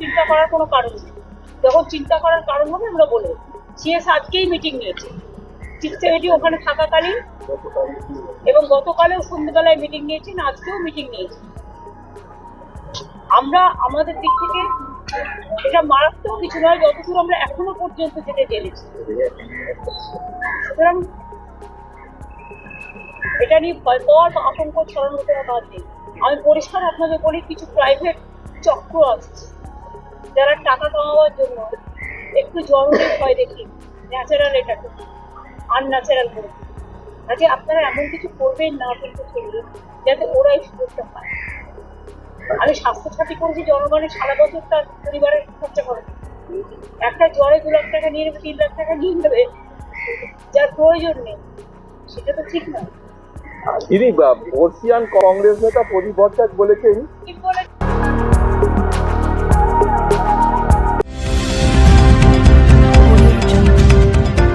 চিন্তা করার কোনো কারণ নেই। যখন চিন্তা করার কারণ হবে, আমরা বলব সিএস আজকেই মিটিং নিয়েছে। চিফ ওখানে থাকাকালীন এবং গতকালেও সন্ধ্যেবেলায় মিটিং নিয়েছেন, আজকেও মিটিং নিয়েছেন। আমরা আমাদের দিক থেকে এটা মারাত্মক কিছু নয়, যতদূর আমরা এখনও পর্যন্ত যেটা জেনেছি সুতরাং এটা নিয়ে ভয় পাওয়ার বা আতঙ্ক ছড়ানোর কোনো কাজ নেই। আমি পরিষ্কার আপনাদের বলি, কিছু প্রাইভেট চক্র আছে। যারা টাকা কামাবার জন্য একটু জরুরি হয় দেখি ন্যাচারাল এটাকে আনন্যাচারাল করে কাজে আপনারা এমন কিছু করবেন না কিন্তু চলবে যাতে ওরা এই সুযোগটা পায়। আমি স্বাস্থ্যসাথী করেছি জনগণের সারা বছর তার পরিবারের খরচা করে। একটা জ্বরে দু লাখ টাকা নিয়ে নেবে তিন লাখ টাকা নিয়ে নেবে যার প্রয়োজন নেই সেটা তো ঠিক নয়। বা- বর্ষিয়ান কংগ্রেস নেতা প্রদীপ ভট্টাচার্য বলেছেন।